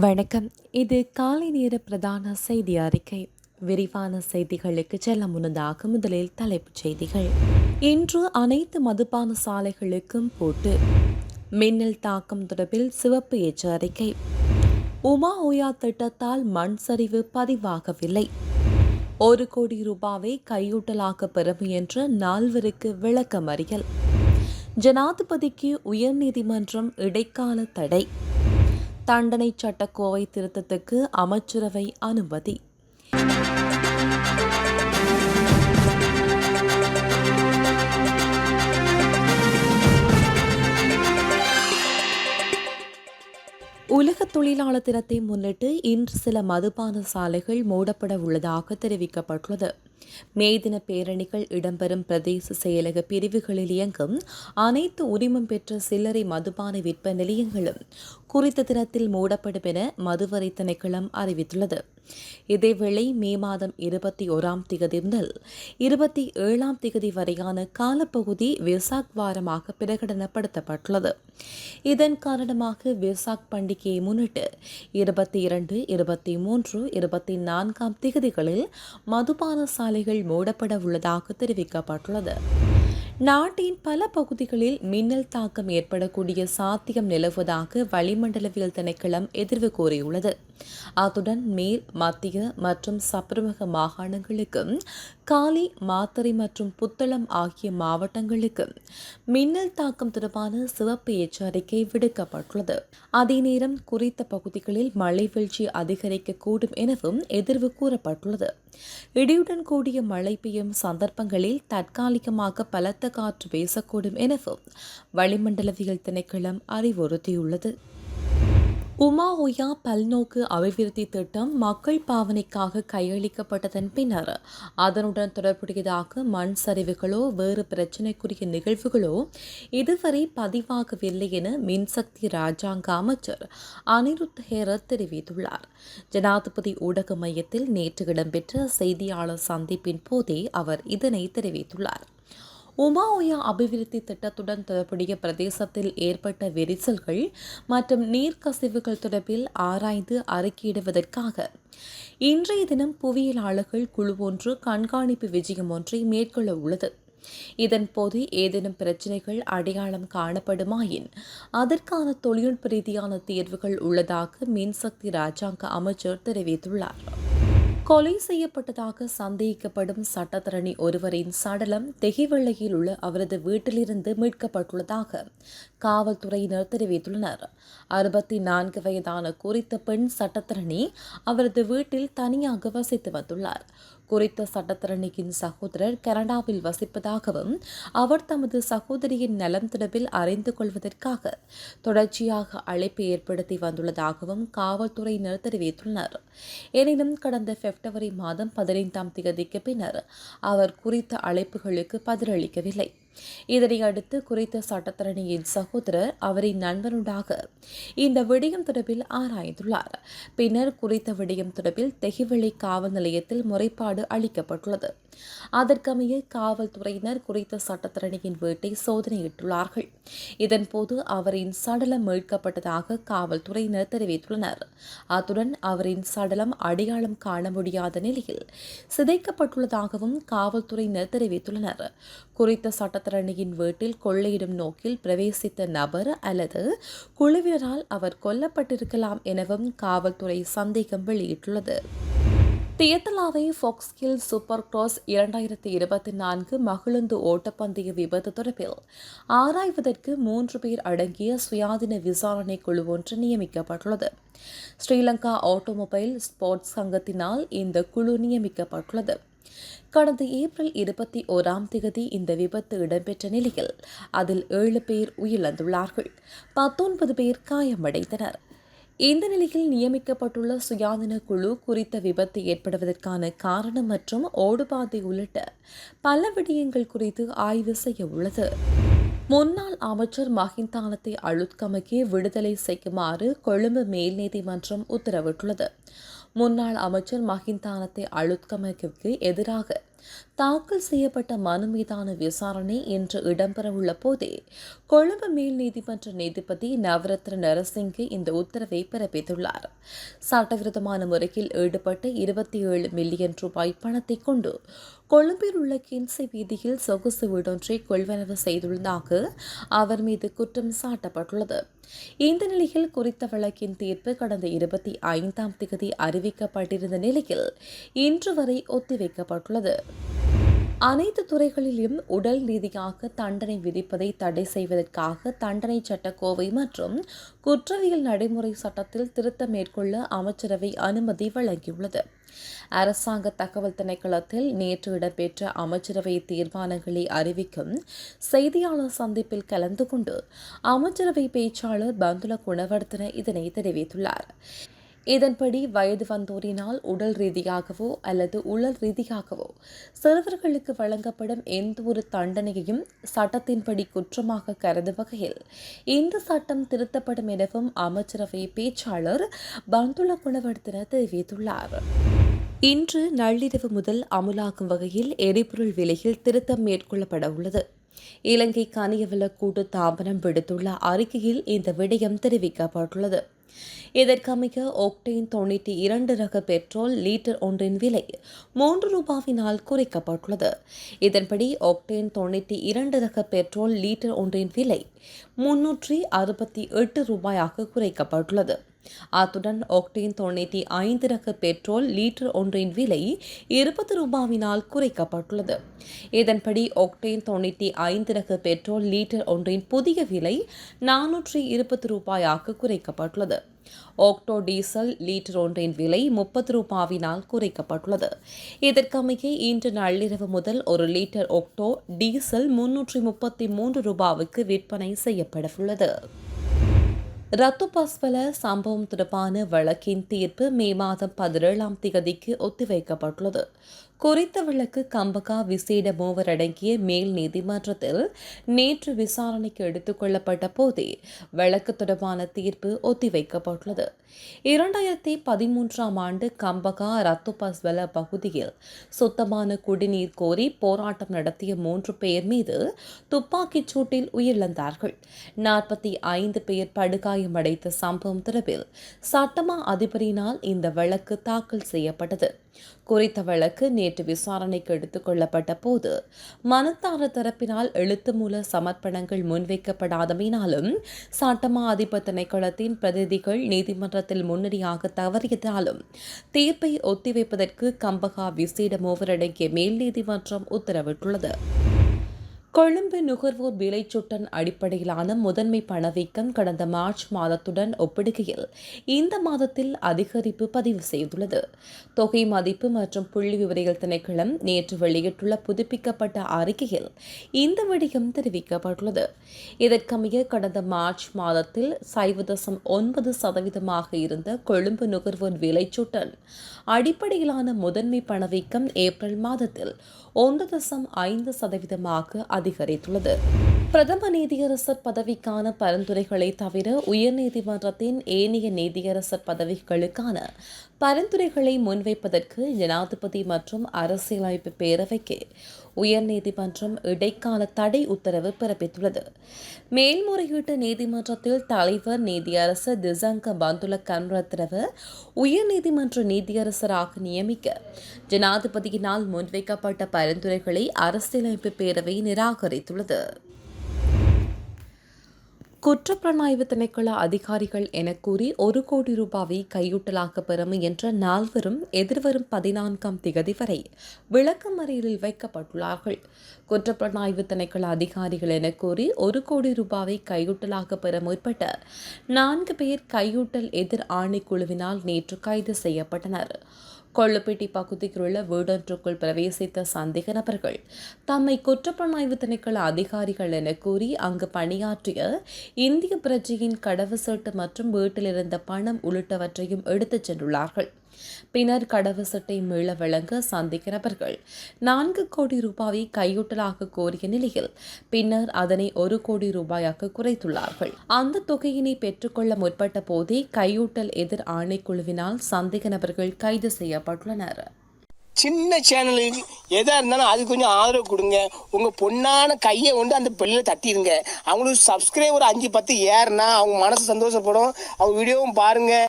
வணக்கம். இது காலை நேர பிரதான செய்தி அறிக்கை. விரிவான செய்திகளுக்கு செல்ல முன்னதாக முதலில் தலைப்புச் செய்திகள். இன்று அனைத்து மதுபான சாலைகளுக்கும் போட்டு. மின்னல் தாக்கம் தொடர்பில் சிவப்பு எச்சரிக்கை உமா ஓயா திட்டத்தால் மண் சரிவு பதிவாகவில்லை. ஒரு கோடி ரூபாவை கையூட்டலாக பெற முயன்ற நால்வருக்கு விளக்கமறியல். ஜனாதிபதிக்கு உயர்நீதிமன்றம் இடைக்கால தடை. தண்டனை சட்டக்கோவை திருத்தத்துக்கு அமைச்சரவை அனுமதி. உலக தொழிலாளர் தினத்தை முன்னிட்டு இன்று சில மதுபான சாலைகள் மூடப்பட உள்ளதாக தெரிவிக்கப்பட்டுள்ளது. மே தின பேரணிகள் இடம்பெறும் பிரதேச செயலக பிரிவுகளில் இயங்கும் அனைத்து உரிமம் பெற்ற சில்லறை மதுபான விற்ப நிலையங்களும் குறித்த தினத்தில் மூடப்படும் என மதுவரை திணைக்களம் அறிவித்துள்ளது. இதேவேளை மே மாதம் இருபத்தி ஓராம் திகதி முதல் இருபத்தி ஏழாம் திகதி வரையான காலப்பகுதி விசாக் வாரமாக பிரகடனப்படுத்தப்பட்டுள்ளது. இதன் காரணமாக விசாக் பண்டிகையை முன் முன்னிட்டு இருபத்தி இரண்டு இருபத்தி மூன்று இருபத்தி நான்காம் திகதிகளில் மதுபான சாலைகள் மூடப்பட உள்ளதாக தெரிவிக்கப்பட்டுள்ளது. நாட்டின் பல பகுதிகளில் மின்னல் தாக்கம் ஏற்படக்கூடிய சாத்தியம் நிலவுவதாக வளிமண்டலவியல் திணைக்களம் எதிர்வு கூறியுள்ளது. அத்துடன் மேல் மத்திய மற்றும் சப்ரமக மாகாணங்களுக்கு காலி மாத்தறை மற்றும் புத்தளம் ஆகிய மாவட்டங்களுக்கு மின்னல் தாக்கம் தொடர்பான சிவப்பு எச்சரிக்கை விடுக்கப்பட்டுள்ளது. அதே நேரம் குறித்த பகுதிகளில் மழை வீழ்ச்சி அதிகரிக்கக்கூடும் எனவும் எதிர்வு கூறப்பட்டுள்ளது. இடியுடன் கூடிய மழை பெய்யும் சந்தர்ப்பங்களில் தற்காலிகமாக பலத்த காற்று வீசக்கூடும் எனவும் வளிமண்டலவியல் திணைக்களம் அறிவுறுத்தியுள்ளது. உமா ஒயா பல்நோக்கு அபிவிருத்தி திட்டம் மக்கள் பாவனைக்காக கையளிக்கப்பட்டதன் பின்னர் அதனுடன் தொடர்புடையதாக மண் சரிவுகளோ வேறு பிரச்சினைக்குரிய நிகழ்வுகளோ இதுவரை பதிவாகவில்லை என மின்சக்தி ராஜாங்க அமைச்சர் அனிருத் ஹேரத் தெரிவித்துள்ளார். ஜனாதிபதி ஊடக மையத்தில் நேற்று இடம்பெற்ற செய்தியாளர் சந்திப்பின் போதே அவர் இதனை தெரிவித்துள்ளார். உமாஓயா அபிவிருத்தி திட்டத்துடன் தொடர்புடைய பிரதேசத்தில் ஏற்பட்ட விரிசல்கள் மற்றும் நீர்க்கசிவுகள் தொடர்பில் ஆராய்ந்து அறிக்கையிடுவதற்காக. இன்றைய தினம் புவியியலாளர்கள் குழு ஒன்று கண்காணிப்பு விஜயம் ஒன்றை மேற்கொள்ள உள்ளது. இதன்போது ஏதேனும் பிரச்சினைகள் அடையாளம் காணப்படுமாயின் அதற்கான தொழில்நுட்ப ரீதியான தீர்வுகள் உள்ளதாக மின்சக்தி ராஜாங்க அமைச்சர் தெரிவித்துள்ளார். கொலை செய்யப்பட்டதாக சந்தேகிக்கப்படும் சட்டத்தரணி ஒருவரின் சடலம் தெகிவெள்ளையில் உள்ள அவரது வீட்டிலிருந்து மீட்கப்பட்டுள்ளதாக காவல்துறையினர் தெரிவித்துள்ளனர். அறுபத்தி நான்கு வயதான குறித்த பெண் சட்டத்தரணி அவரது வீட்டில் தனியாக வசித்து வந்துள்ளார். குறித்த சட்டத்தரணியின் சகோதரர் கனடாவில் வசிப்பதாகவும் அவர் தமது சகோதரியின் நலம் தொடர்பில் அறிந்து கொள்வதற்காக தொடர்ச்சியாக அழைப்பு ஏற்படுத்தி வந்துள்ளதாகவும் காவல்துறையினர் தெரிவித்துள்ளனர். எனினும் கடந்த பிப்ரவரி மாதம் பதினைந்தாம் தேதிக்கு பின்னர் அவர் குறித்த அழைப்புகளுக்கு பதிலளிக்கவில்லை. இதனையடுத்து குறித்த சட்டத்தரணியின் சகோதரர் அவரின் நண்பனுடாக இந்த விடயம் தொடர்பில் ஆராய்ந்துள்ளார். பின்னர் குறித்த விடயம் தொடர்பில் தெகிவெளி காவல் நிலையத்தில் முறைப்பாடு அளிக்கப்பட்டுள்ளது. அதற்கமைய காவல்துறையினர் குறித்த சட்டத்தரணியின் வீட்டை சோதனையிட்டுள்ளார்கள். இதன்போது அவரின் சடலம் மீட்கப்பட்டதாக காவல்துறையினர் தெரிவித்துள்ளனர். அத்துடன் அவரின் சடலம் அடையாளம் காண முடியாத நிலையில் சிதைக்கப்பட்டுள்ளதாகவும் காவல்துறையினர் தெரிவித்துள்ளனர். குறித்த சட்ட சட்டத்தரணியின் வீட்டில் கொள்ளையிடும் நோக்கில் பிரவேசித்த நபர் அல்லது குழுவினரால் அவர் கொல்லப்பட்டிருக்கலாம் எனவும் காவல்துறை சந்தேகம் வெளியிட்டுள்ளது. தியத்தலாவை ஃபோக்ஸ்கில் சூப்பர் கிராஸ் இரண்டாயிரத்தி இருபத்தி நான்கு மகிழுந்து ஓட்டப்பந்தய விபத்து தொடர்பில் ஆராய்வதற்கு மூன்று பேர் அடங்கிய சுயாதீன விசாரணை குழு ஒன்று நியமிக்கப்பட்டுள்ளது. ஸ்ரீலங்கா ஆட்டோமொபைல் ஸ்போர்ட்ஸ் சங்கத்தினால் இந்த குழு நியமிக்கப்பட்டுள்ளது. கடந்த ஏப்ரல் இருபத்தி ஓராம் திகதி இந்த விபத்து இடம்பெற்ற நிலையில் அதில் ஏழு பேர் உயிரிழந்துள்ளார்கள். பத்தொன்பது பேர் காயமடைந்தனர். இந்த நிலையில் நியமிக்கப்பட்டுள்ள சுயாதீன குழு குறித்த விபத்து ஏற்படுவதற்கான காரணம் மற்றும் ஓடுபாதை உள்ளிட்ட பல விடயங்கள் குறித்து ஆய்வு செய்ய உள்ளது. முன்னாள் அமைச்சர் மஹிந்தானத்தை அழுத்கமக்கி விடுதலை செய்யுமாறு கொழும்பு மேல் நீதிமன்றம் உத்தரவிட்டுள்ளது. முன்னாள் அமைச்சர் மஹிந்தானத்தை அழுத்தமைக்கு எதிராக தாக்கல் செய்யப்பட்ட மனு மீதான விசாரணை இன்று இடம்பெறவுள்ள போதே கொழும்பு மேல் நீதிமன்ற நீதிபதி நவரத்ன நரசிங்கு இந்த உத்தரவை பிறப்பித்துள்ளார். சட்டவிரோதமான முறையில் ஈடுபட்ட இருபத்தி ஏழு மில்லியன் ரூபாய் பணத்தை கொண்டு கொழும்பில் உள்ள கின்சி வீதியில் சொகுசு வீடொன்றை கொள்வனவு செய்துள்ளதாக அவர் மீது குற்றம் சாட்டப்பட்டுள்ளது. இந்த நிலையில் குறித்த வழக்கின் தீர்ப்பு கடந்த இருபத்தி ஐந்தாம் தேதி அறிவிக்கப்பட்டிருந்த நிலையில் இன்று வரை ஒத்திவைக்கப்பட்டுள்ளது. அனைத்து துறைகளிலும் உடல் ரீதியாக தண்டனை விதிப்பதை தடை செய்வதற்காக தண்டனை சட்டக்கோவை மற்றும் குற்றவியல் நடைமுறை சட்டத்தில் திருத்தம் மேற்கொள்ள அமைச்சரவை அனுமதி வழங்கியுள்ளது. அரசாங்க தகவல் திணைக்களத்தில் நேற்று இடம்பெற்ற அமைச்சரவை தீர்மானங்களை அறிவிக்கும் செய்தியாளர் சந்திப்பில் கலந்து கொண்டு அமைச்சரவை பேச்சாளர் பந்துல குணவர்த்தன இதனை தெரிவித்துள்ளார். இதன்படி வயது வந்தோரினால் உடல் ரீதியாகவோ அல்லது உடல் ரீதியாகவோ சிறுவர்களுக்கு வழங்கப்படும் எந்த ஒரு தண்டனையையும் சட்டத்தின்படி குற்றமாக கருதும் வகையில் இந்த சட்டம் திருத்தப்படும் எனவும் அமைச்சரவை பேச்சாளர் பந்துல குணவர்த்தன தெரிவித்துள்ளார். இன்று நள்ளிரவு முதல் அமுலாகும் வகையில் எரிபொருள் விலையில் திருத்தம் மேற்கொள்ளப்பட உள்ளது. இலங்கை கனியவள கூட்டு தாபனம் விடுத்துள்ள அறிக்கையில் இந்த விடயம் தெரிவிக்கப்பட்டுள்ளது. இதற்கமைய ஒக்டேன் தொண்ணூற்றி இரண்டு ரக பெட்ரோல் லீட்டர் ஒன்றின் விலை மூன்று ரூபாவினால் குறைக்கப்பட்டுள்ளது. இதன்படி ஒக்டேன் தொண்ணூற்றி இரண்டு ரக பெட்ரோல் லீட்டர் ஒன்றின் விலை முன்னூற்றி அறுபத்தி எட்டு ரூபாயாக குறைக்கப்பட்டுள்ளது. அத்துடன் ஒக்டேன் தொண்ணூற்றி ஐந்து ரக பெட்ரோல் லீட்டர் ஒன்றின் விலை இருபது ரூபாவினால் குறைக்கப்பட்டுள்ளது. இதன்படி ஒக்டேன் தொண்ணூற்றி ஐந்து ரக பெட்ரோல் லீட்டர் ஒன்றின் புதிய விலை நானூற்றி இருபது ரூபாயாக குறைக்கப்பட்டுள்ளது. ஓக்டோ டீசல் லீட்டர் ஒன்றின் விலை முப்பது ரூபாவினால் குறைக்கப்பட்டுள்ளது. இதற்கமைய இன்று நள்ளிரவு முதல் ஒரு லீட்டர் ஆக்டோ டீசல் முன்னூற்றி முப்பத்தி மூன்று ரூபாவுக்கு விற்பனை செய்யப்படவுள்ளது. ரத்துபஸ்வல சம்பவம் தொடர்பான வழக்கின் தீர்ப்பு மே மாதம் பதினேழாம் தேதிக்கு ஒத்திவைக்கப்பட்டுள்ளது. குறித்த வழக்கு கம்பகா விசேட மூவர் அடங்கிய மேல் நீதிமன்றத்தில் நேற்று விசாரணைக்கு எடுத்துக் கொள்ளப்பட்ட போதே வழக்கு தொடர்பான தீர்ப்பு ஒத்திவைக்கப்பட்டுள்ளது. இரண்டாயிரத்தி பதிமூன்றாம் ஆண்டு கம்பகா ரத்துபஸ்வல பகுதியில் சுத்தமான குடிநீர் கோரி போராட்டம் நடத்திய மூன்று பேர் மீது துப்பாக்கிச் சூட்டில் உயிரிழந்தார்கள். நாற்பத்தி ஐந்து பேர் படுகாயமடைந்த சம்பவம் தொடர்பில் சட்டமா அதிபரினால் இந்த வழக்கு தாக்கல் செய்யப்பட்டது. குறித்த வழக்கு நேற்று விசாரணைக்கு எடுத்துக்கொள்ளப்பட்ட போது மனத்தார தரப்பினால் எழுத்து மூல சமர்ப்பணங்கள் முன்வைக்கப்படாதமையினாலும் சட்டமா அதிபர் திணைக்களத்தின் பிரதிநிதிகள் நீதிமன்றத்தில் முன்னணியாக தவறியதாலும் தீர்ப்பை ஒத்திவைப்பதற்கு கம்பகா விசேட மூவரடங்கிய மேல் நீதிமன்றம் உத்தரவிட்டுள்ளது. கொழும்பு நுகர்வோர் விலைச்சுட்டன் அடிப்படையிலான முதன்மை பணவீக்கம் கடந்த மார்ச் மாதத்துடன் ஒப்பிடுகையில் இந்த மாதத்தில் அதிகரிப்பு பதிவு செய்துள்ளது. தொகை மதிப்பு மற்றும் புள்ளி விவரிகள் திணைக்களம் நேற்று வெளியிட்டுள்ள புதுப்பிக்கப்பட்ட அறிக்கையில் இந்த விடயம் தெரிவிக்கப்பட்டுள்ளது. இதற்கமைய கடந்த மார்ச் மாதத்தில் சைவ தசம் ஒன்பது சதவீதமாக இருந்த கொழும்பு நுகர்வோர் விலைச்சுட்டன் அடிப்படையிலான முதன்மை பணவீக்கம் ஏப்ரல் மாதத்தில் ஒன்று தசம் ஐந்து சதவீதமாக அதிகரித்துள்ளது. பிரதம நீதியரசர் பதவிக்கான பரிந்துரைகளை தவிர உயர்நீதிமன்றத்தின் ஏனைய நீதியரசர் பதவிகளுக்கான பரிந்துரைகளை முன்வைப்பதற்கு ஜனாதிபதி மற்றும் அரசியலமைப்பு பேரவைக்கு உயர்நீதிமன்றம் இடைக்கால தடை உத்தரவு பிறப்பித்துள்ளது. மேல்முறையீட்டு நீதிமன்றத்தில் தலைவர் நீதியரசர் திசங்க பந்துல கன்ரத்ரவ உயர்நீதிமன்ற நீதியரசராக நியமிக்க. ஜனாதிபதியினால் முன்வைக்கப்பட்ட பரிந்துரைகளை அரசியலமைப்பு பேரவை நிராகரித்துள்ளது. குற்றப்புலனாய்வு திணைக்கள அதிகாரிகள் என கூறி ஒரு கோடி ரூபாவை கையூட்டலாக பெற முயன்ற நால்வரும் எதிர்வரும் பதினான்காம் திகதி வரை விளக்கமறியலில் வைக்கப்பட்டுள்ளார்கள். குற்றப்புலனாய்வு திணைக்கள அதிகாரிகள் என கூறி ஒரு கோடி ரூபாவை கையூட்டலாக பெற முற்பட்ட நான்கு பேர் கையூட்டல் எதிர் ஆணைக்குழுவினால் நேற்று கைது செய்யப்பட்டனர். கொள்ளுப்பேட்டை பகுதியில் உள்ள வீடொன்றுக்குள் பிரவேசித்த சந்தேக நபர்கள் தம்மை குற்றப்புலனாய்வு திணைக்கள அதிகாரிகள் என கூறி அங்கு பணியாற்றிய இந்திய பிரஜையின் கடவு சீட்டு மற்றும் வீட்டில் இருந்த பணம் உள்ளிட்டவற்றையும் எடுத்துச் சென்றுள்ளார்கள். பின்னர் கடவு சட்டை மீள வழங்க சந்திக்க நபர்கள். நான்கு கோடி ரூபாயை கையூட்டலாக கோரிய நிலையில் பின்னர் அதனை ஒரு கோடி ரூபாயாக குறைத்துள்ளார்கள். அந்த தொகையினை பெற்றுக்கொள்ள முற்பட்ட போதே கையூட்டல் எதிர் ஆணைக்குழுவினால் சந்தேக நபர்கள் கைது செய்யப்பட்டுள்ளனர். சின்ன சேனலுக்கு எதாக இருந்தாலும் அது கொஞ்சம் ஆதரவு கொடுங்க. உங்கள் பொண்ணான கையை கொண்டு அந்த பெல்லில் தட்டிடுங்க அவங்களுக்கு சப்ஸ்கிரைபர் அஞ்சு பத்து ஏறுனா அவங்க மனசு சந்தோஷப்படும். அவங்க வீடியோவும் பாருங்கள்